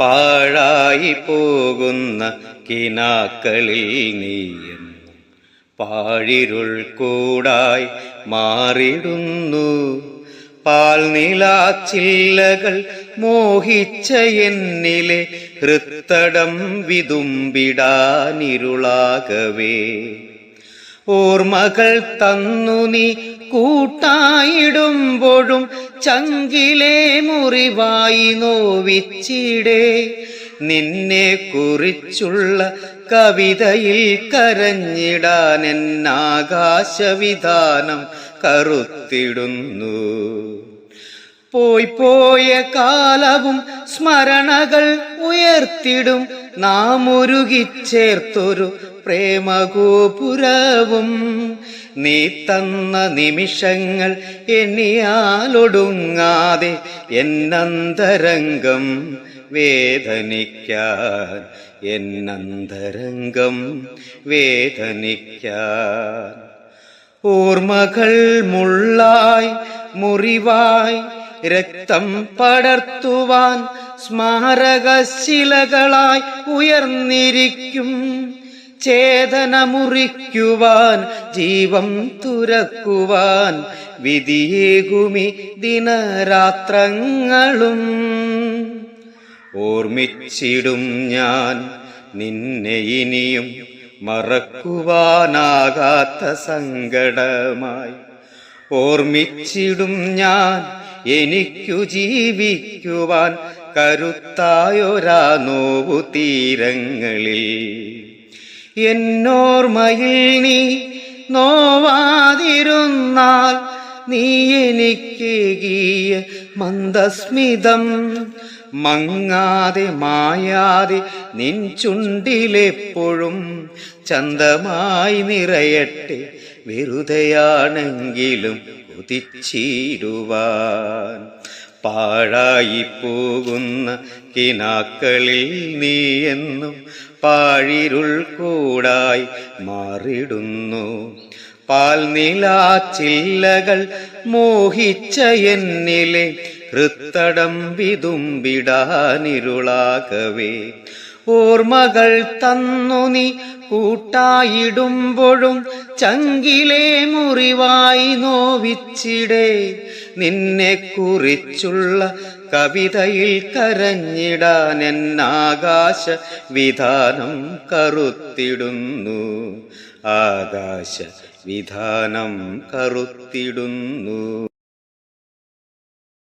പാഴായി പോകുന്ന കിനാക്കളിൽ നീയെന്നും പാഴിരുൾ കൂടായി മാറിടുന്നു. പാൽനിലാച്ചില്ലകൾ മോഹിച്ച എന്നിലെ ഹൃത്തടം വിതുമ്പിടാനിരുളാകവേ. ഓർമ്മകൾ തന്നു നീ കൂട്ടായിടുമ്പോഴും ചങ്കിലെ മുറിവായി നോവിച്ചിടേ. നിന്നെ കുറിച്ചുള്ള കവിതയിൽ കരഞ്ഞിടാൻ എന്നാകാശവിധാനം കറുത്തിടുന്നു. പോയി പോയ കാലവും സ്മരണകൾ ഉയർത്തിടും. നാം ഒരുകിച്ചേർത്തൊരു പ്രേമഗോപുരവും നീ തന്ന നിമിഷങ്ങൾ എണ്ണിയാലൊടുങ്ങാതെ എന്നന്തരംഗം വേദനിക്കാൻ എന്നന്തരംഗം വേദനിക്കാൻ. ഓർമ്മകൾ മുള്ളായി മുറിവായി രക്തം പടർത്തുവാൻ സ്മാരകശിലകളായി ഉയർന്നിരിക്കും. ചേതന മുറിക്കുവാൻ ജീവം തുരക്കുവാൻ വിധിയേകുമി ദിനരാത്രങ്ങളും. ഓർമ്മിച്ചിടും ഞാൻ നിന്നെ ഇനിയും മറക്കുവാനാകാത്ത സങ്കടമായി. ഓർമ്മിച്ചിടും ഞാൻ എനിക്കു ജീവിക്കുവാൻ കരുത്തായൊരാ നോവു തീരങ്ങളിൽ എന്നോർമ്മയിൽ നീ നോവാതിരുന്നാൽ നീ എനിക്ക് ഗീയ മന്ദസ്മിതം. മങ്ങാതെ മായാതെ നിൻ ചുണ്ടിലെപ്പോഴും ചന്തമായി നിറയട്ടെ വെറുതെയാണെങ്കിലും കുതിച്ചിടുവാൻ പാഴായി പോകുന്ന കിനാക്കളിൽ നീ എന്നും പാഴിരുൾ കൂടായി മാറിടുന്നു. പാൽനിലാച്ചില്ലകൾ മോഹിച്ച എന്നിലെ ഹൃത്തടം വിതുമ്പിടാനിരുളാകവേ. ഓർമ്മകൾ തന്നു നീ കൂട്ടായിടുമ്പോഴും ചങ്കിലെ മുറിവായി നോവിച്ചിടേ. നിന്നെ കുറിച്ചുള്ള കവിതയിൽ കരഞ്ഞിടാൻ എന്നാകാശ വിധാനം കറുത്തിടുന്നു. ആകാശ വിധാനം കറുത്തിടുന്നു.